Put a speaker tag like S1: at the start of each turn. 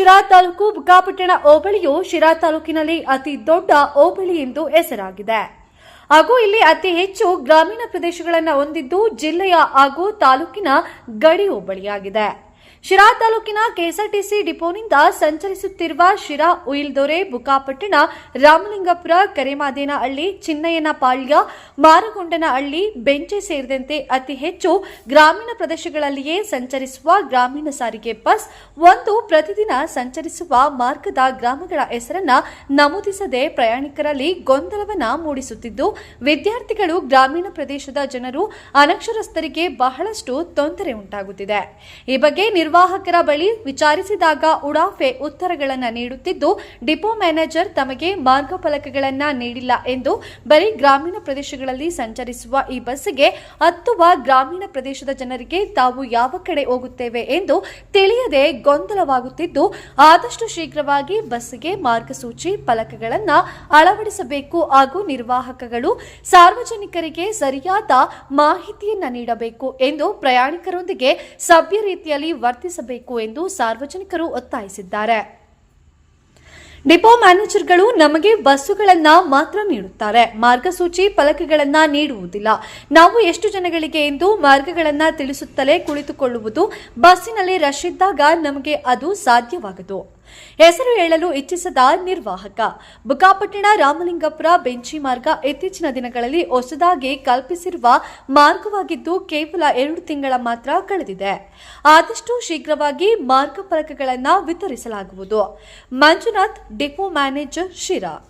S1: ಶಿರಾ ತಾಲೂಕು ಬುಕ್ಕಾಪಟ್ಟಣ ಹೋಬಳಿಯು ಶಿರಾ ತಾಲೂಕಿನಲ್ಲಿ ಅತಿ ದೊಡ್ಡ ಹೋಬಳಿ ಎಂದು ಹೆಸರಾಗಿದೆ. ಹಾಗೂ ಇಲ್ಲಿ ಅತಿ ಹೆಚ್ಚು ಗ್ರಾಮೀಣ ಪ್ರದೇಶಗಳನ್ನು ಹೊಂದಿದ್ದು ಜಿಲ್ಲೆಯ ಹಾಗೂ ತಾಲೂಕಿನ ಗಡಿ ಹೋಬಳಿಯಾಗಿದೆ. ಶಿರಾ ತಾಲೂಕಿನ ಕೆಎಸ್ಆರ್ಟಿಸಿ ಡಿಪೋನಿಂದ ಸಂಚರಿಸುತ್ತಿರುವ ಶಿರಾ ಉಯಿಲ್ದೊರೆ ಬುಕಾಪಟ್ಟಣ, ರಾಮಲಿಂಗಪುರ, ಕರೆಮಾದೇನಹಳ್ಳಿ, ಚಿನ್ನಯ್ಯನಪಾಳ್ಯ, ಮಾರಗೊಂಡನಹಳ್ಳಿ, ಬೆಂಚೆ ಸೇರಿದಂತೆ ಅತಿ ಹೆಚ್ಚು ಗ್ರಾಮೀಣ ಪ್ರದೇಶಗಳಲ್ಲಿಯೇ ಸಂಚರಿಸುವ ಗ್ರಾಮೀಣ ಸಾರಿಗೆ ಬಸ್ ಒಂದು ಪ್ರತಿದಿನ ಸಂಚರಿಸುವ ಮಾರ್ಗದ ಗ್ರಾಮಗಳ ಹೆಸರನ್ನ ನಮೂದಿಸದೆ ಪ್ರಯಾಣಿಕರಲ್ಲಿ ಗೊಂದಲವನ್ನ ಮೂಡಿಸುತ್ತಿದ್ದು, ವಿದ್ಯಾರ್ಥಿಗಳು ಗ್ರಾಮೀಣ ಪ್ರದೇಶದ ಜನರು ಅನಕ್ಷರಸ್ಥರಿಗೆ ಬಹಳಷ್ಟು ತೊಂದರೆ ಉಂಟಾಗುತ್ತಿದೆ. ಈ ಬಗ್ಗೆ ನಿರ್ವಾಹಕರ ಬಳಿ ವಿಚಾರಿಸಿದಾಗ ಉಡಾಫೆ ಉತ್ತರಗಳನ್ನು ನೀಡುತ್ತಿದ್ದು, ಡಿಪೋ ಮ್ಯಾನೇಜರ್ ತಮಗೆ ಮಾರ್ಗ ಫಲಕಗಳನ್ನು ನೀಡಿಲ್ಲ ಎಂದು ಬರೀ ಗ್ರಾಮೀಣ ಪ್ರದೇಶಗಳಲ್ಲಿ ಸಂಚರಿಸುವ ಈ ಬಸ್ಗೆ ಹತ್ತುವ ಗ್ರಾಮೀಣ ಪ್ರದೇಶದ ಜನರಿಗೆ ತಾವು ಯಾವ ಕಡೆ ಹೋಗುತ್ತೇವೆ ಎಂದು ತಿಳಿಯದೆ ಗೊಂದಲವಾಗುತ್ತಿದ್ದು, ಆದಷ್ಟು ಶೀಘ್ರವಾಗಿ ಬಸ್ಸಿಗೆ ಮಾರ್ಗಸೂಚಿ ಫಲಕಗಳನ್ನು ಅಳವಡಿಸಬೇಕು ಹಾಗೂ ನಿರ್ವಾಹಕಗಳು ಸಾರ್ವಜನಿಕರಿಗೆ ಸರಿಯಾದ ಮಾಹಿತಿಯನ್ನು ನೀಡಬೇಕು ಎಂದು ಪ್ರಯಾಣಿಕರೊಂದಿಗೆ ಸಭ್ಯ ರೀತಿಯಲ್ಲಿ ವರ್ತಿಸಬೇಕು ಎಂದು ಸಾರ್ವಜನಿಕರು ಒತ್ತಾಯಿಸಿದ್ದಾರೆ. ಡಿಪೋ ಮ್ಯಾನೇಜರ್ಗಳು ನಮಗೆ ಬಸ್ಸುಗಳನ್ನ ಮಾತ್ರ ನೀಡುತ್ತಾರೆ. ಮಾರ್ಗಸೂಚಿ ಫಲಕಗಳನ್ನ ನೀಡುವುದಿಲ್ಲ. ನಾವು ಎಷ್ಟು ಜನಗಳಿಗೆ ಎಂದು ಮಾರ್ಗಗಳನ್ನ ತಿಳಿಸುತ್ತಲೇ ಕುಳಿತುಕೊಳ್ಳುವುದು ಬಸ್ಸಿನಲ್ಲಿ ರಶ್ ಇದ್ದಾಗ ನಮಗೆ ಅದು ಸಾಧ್ಯವಾಗದು. ಹೆಸರು ಹೇಳಲು ಇಚ್ಛಿಸದ ನಿರ್ವಾಹಕ. ಬುಕಾಪಟ್ಟಣ ರಾಮಲಿಂಗಪುರ ಬೆಂಚಿ ಮಾರ್ಗ ಇತ್ತೀಚಿನ ದಿನಗಳಲ್ಲಿ ಹೊಸದಾಗಿ ಕಲ್ಪಿಸಿರುವ ಮಾರ್ಗವಾಗಿದ್ದು ಕೇವಲ ಎರಡು ತಿಂಗಳ ಮಾತ್ರ ಕಳೆದಿದೆ. ಆದಷ್ಟು ಶೀಘ್ರವಾಗಿ ಮಾರ್ಗ ಫಲಕಗಳನ್ನು ವಿತರಿಸಲಾಗುವುದು. Manjunath, depot manager Sira.